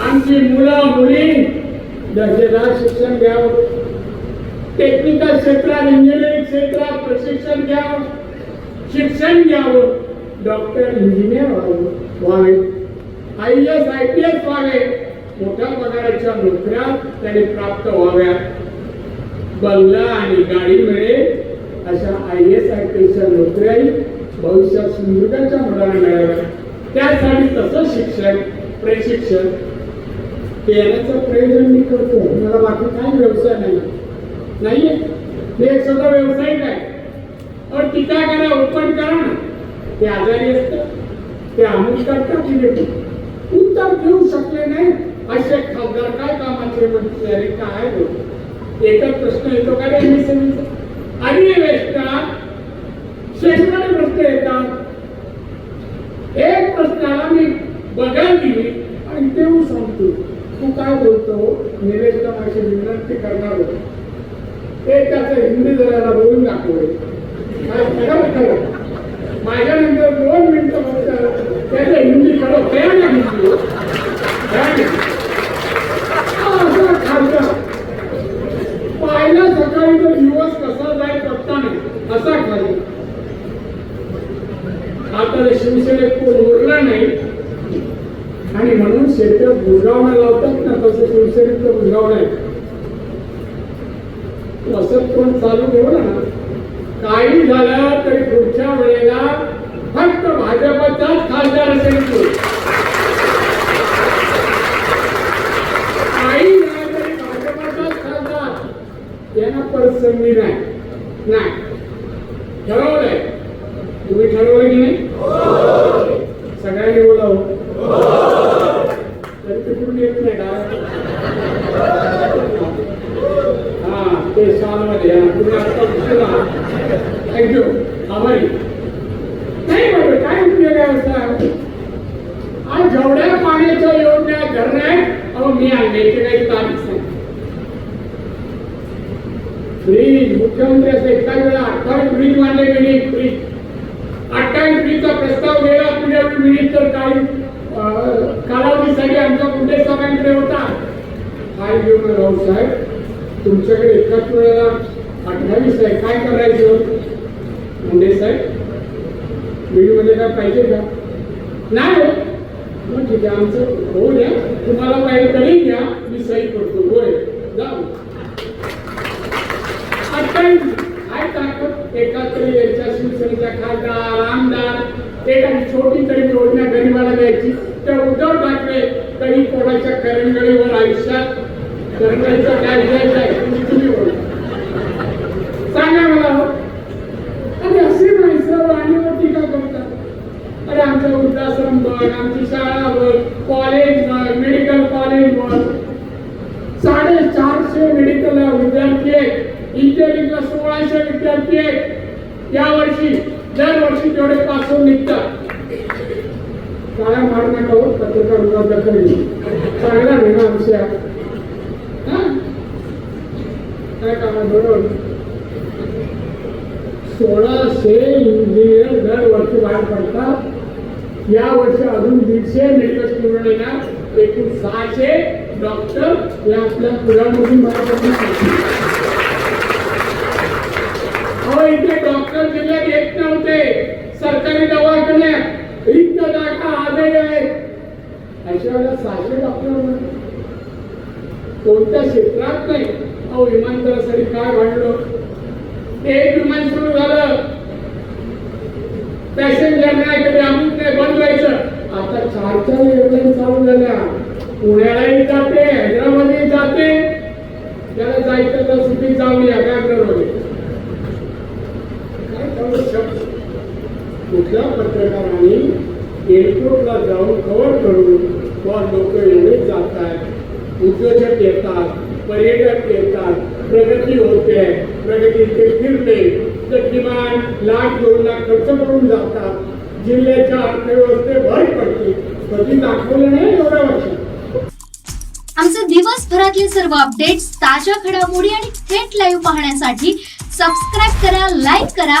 आमची मुलं मुली दर्जेदार शिक्षण घ्यावं. टेक्निकल क्षेत्रात इंजिनिअरिंग क्षेत्रात प्रशिक्षण घ्यावं. शिक्षण घ्यावं. डॉक्टर इंजिनियर व्हावं. व्हावे. I S I P S व्हावे. मोठ्या पगाराच्या नोकऱ्या त्यांनी प्राप्त व्हाव्यात. बंगला आणि गाडी मिळेल अशा आय एस आय पी एसच्या नोकऱ्याही भविष्यात सुंदरच्या मुलांना मिळाव्या त्यासाठी तसं शिक्षण प्रशिक्षण देण्याचं प्रयोजन मी करतो मला बाकी काही व्यवसाय नाही. नाहीये? मी एक स्वतः व्यावसायिक आहे पण टीका करा ओपन करा ना. ते आजारी असतं ते अमुक करतात की उत्तर देऊ शकले नाही. असे खासदार काय कामाचे म्हणजे अरे काय बोलतो एकच प्रश्न येतो का रे एमएसएमईचा? आणि वेस्टात शेतकरी प्रश्न येतात. एक प्रश्नाला मी बघायला दिली आणि देऊ सांगतो. तू काय बोलतो? निलेशला माझी विनंती करणार होतो. ते त्याचं हिंदी जरा बोलून दाखवले. माझ्यानंतर दोन मिनिटं फक्त त्याचं हिंदी खरं तयार नाही हिंदी कळलं ना? हा, असा खासदार. पाहिला सकाळी तर दिवस कसा जाईल पत्ता नाही असा खाली आता शिवसेनेत कोण उरला नाही आणि म्हणून शेतात बुजगावणं असं ना तसं शिवसेनेचं असं पण चालू ठेवलं ना काही झालं तरी पुढच्या वेळेला फक्त भाजपचाच खासदार असेल तो. काही झालं तरी भाजपचाच खासदार. यांना परत संधी नाही. नाही. ठरवलंय. तुम्ही ठरवलं की नाही? सगळ्यांनी बोलावं. तरी येत नाही का? हा ते शालमध्ये हा, थँक्यू आभारी. नाही बरोबर काय उपयोग आहे असं? आज जेवढ्या पाण्याच्या योजना धरण आहेत अहो मी आणण्याची काही तारीख नाही फ्रीज मुख्यमंत्री असं एका वेळा अठ्ठावीस फ्रीज मानले गेली फ्रीज अठ्ठावीस फ्रीजचा प्रस्ताव गेला पुढे मिनिट तर काही कालावधीसाठी आमच्या मुंडे साहेबांकडे होता काय घेऊन राहू साहेब तुमच्याकडे एकाच वेळेला अठ्ठावीस आहे. काय करायचं? मुंडे साहेब बिलमध्ये काय पाहिजे का? नाही हो. मग ठीक आहे आमचं होऊ द्या. तुम्हाला पाहिजे तरी घ्या. मी सही करतो. होय जाऊ. अत्यंत काय ताकद एकात्र यायच्या शिवसेनेच्या खासदार एखादी छोटी तरी योजना गरीबाला द्यायची तर उद्धव ठाकरे तरी कोणाच्या करंगळीवर आयुष्यात करंगळीचा काय द्यायचं आहे तुम्ही तुम्ही सांगा मला हो. अरे अशी नाही सर्व आणि वर टीका करतात अरे आमचं वृद्धाश्रम बघ आमची शाळा बघ कॉलेज बघ मेडिकल कॉलेज बघ साडेचारशे मेडिकल विद्यार्थी आहेत इंजिनिअरिंगला सोळाशे विद्यार्थी आहेत. यावर्षी दरवर्षी तेवढे पाच होऊन निघतात काळ्या मार नका हो पत्रकार विभाग दखल चांगला नाही ना विषय काय कामा बरोबर सोळाशे इंजिनियर दरवर्षी बाहेर पडतात. या वर्षी अजून दीडशे मेडिकल स्टुडंट येणार एकूण सहाशे डॉक्टर या आपल्या पुण्यामधून बाहेर पडणार अहो इथे डॉक्टर जिल्ह्यात येत नव्हते. सरकारी दवाखान्यात रिक्त जागा आजही आहेत अशा वेळेला सहाशे डॉक्टर कोणत्या क्षेत्रात नाही. अहो विमानतळासाठी काय भांडलं एक विमान सुरू झालं. पॅसेंजर नाही कधी अमुक नाही बंद व्हायचं. आता चार चार एअरलाईन चालू झाल्या. पुण्यालाही जाते हैदराबादही जाते त्याला जायचं तर सुट्टी जाऊन या बँगलोरमध्ये काय करू जाऊन कव्हर करून वा लोक एवढे जात आहेत उद्योजक येतात पर्यटक येतात प्रगती होते प्रगती इथे फिरते. तर किमान लाख दोन लाख खर्च करून जातात. जिल्ह्याच्या अर्थव्यवस्थे भर पडते. कधी दाखवलं नाही एवढ्या वर्षात आमचे दिवसभरातले सर्व अपडेट्स ताज्या घडामोडी आणि थेट लाईव्ह पाहण्यासाठी सबस्क्राईब करा लाईक करा